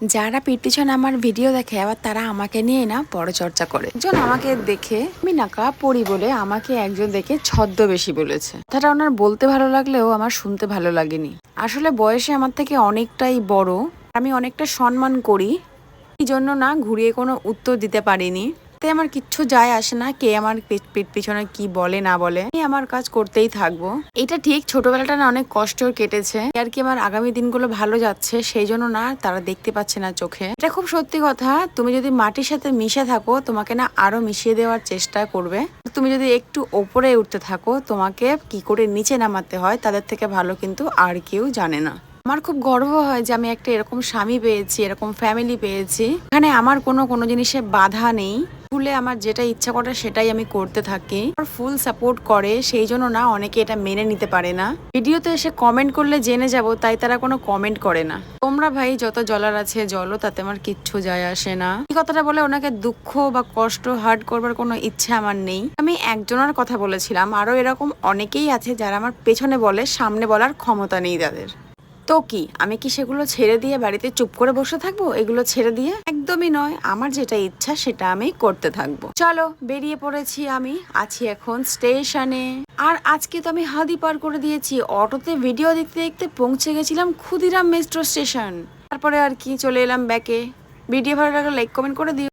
যারা পিটিশন আমার ভিডিও দেখে, আবার তারা আমাকে নিয়ে না পরচর্চা করে। একজন আমাকে দেখে আমি নাকা পড়ি বলে আমাকে একজন দেখে ছদ্মবেশী বলেছে। তারা ওনার বলতে ভালো লাগলেও আমার শুনতে ভালো লাগেনি। আসলে বয়সে আমার থেকে অনেকটাই বড়। আমি অনেকটা সম্মান করি। এই জন্য না, ঘুরিয়ে কোনো উত্তর দিতে পারিনি। তাই আমার কিচ্ছু যায় আসে না, কে আমার পি- পিঠ পিছনে কি বলে, না বলে। আমি আমার কাজ করতেই থাকব। এটা ঠিক, ছোটবেলাটা না অনেক কষ্ট কেটেছে। আর কি আমার আগামী দিনগুলো ভালো যাচ্ছে, সেই জন্য না তারা দেখতে পাচ্ছে না চোখে। এটা খুব সত্যি কথা, তুমি যদি মাটির সাথে মিশে থাকো, তোমাকে না আরও মিশিয়ে দেওয়ার চেষ্টা করবে। তুমি যদি একটু ওপরে উঠতে থাকো, তোমাকে কি করে নিচে নামাতে হয়, তাদের থেকে ভালো কিন্তু আর কেউ জানে না। আমার খুব গর্ব হয় যে আমি একটা এরকম স্বামী পেয়েছি, এরকম ফ্যামিলি পেয়েছি। এখানে আমার কোনো কোনো জিনিসে বাধা নেই। ভুলে আমার যেটা ইচ্ছা করে সেটাই আমি করতে থাকি। আমার ফুল সাপোর্ট করে, সেই জন্য না অনেকে এটা মেনে নিতে পারে না। ভিডিওতে এসে কমেন্ট করলে জেনে যাব, তাই তারা কোনো কমেন্ট করে না। তোমরা ভাই যত জলার আছে জলও তাতে আমার কিচ্ছু যায় আসে না। এই কথাটা বলে ওনাকে দুঃখ বা কষ্ট হার্ট করবার কোনো ইচ্ছা আমার নেই। আমি একজনের কথা বলেছিলাম, আরও এরকম অনেকেই আছে যারা আমার পেছনে বলে, সামনে বলার ক্ষমতা নেই তাদের। তো কি? আমি কি সেগুলো ছেড়ে দিয়ে বাড়িতে চুপ করে বসে থাকব? এগুলো ছেড়ে দিয়ে? একদমই নয়। আমার যেটা ইচ্ছা সেটা আমি করতে থাকব। চলো, বেরিয়ে পড়েছি আমি। আছি এখন স্টেশনে। আর আজকে তো আমি হাদি পার করে দিয়েছি। অটোতে ভিডিও দেখতে দেখতে পৌঁছে গেছিলাম ক্ষুদিরাম মেট্রো স্টেশন। তারপরে আর কি চলে এলাম ব্যাকে। ভিডিও ভালো লাগলে লাইক, কমেন্ট করে দিও।